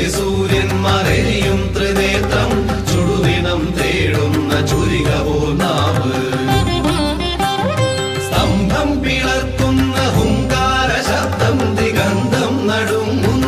ശതകോടി മറയും ത്രിനേത്രം ചുടുദിനം തേടുന്ന ചുരിക പോന്നാവ് സ്തംഭം പിളർക്കുന്ന ഹുങ്കാര ശബ്ദം ദിഗന്ധം നടുങ്ങുന്നതും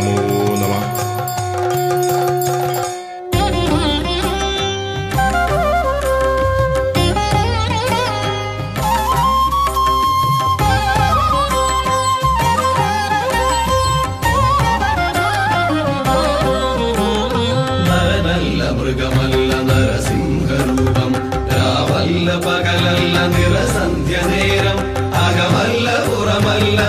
రావల్ల నరసింహ రూపం రావల్ల పగలల్ల నిరసంధ్య నేరం అగవల్ల పురమల్ల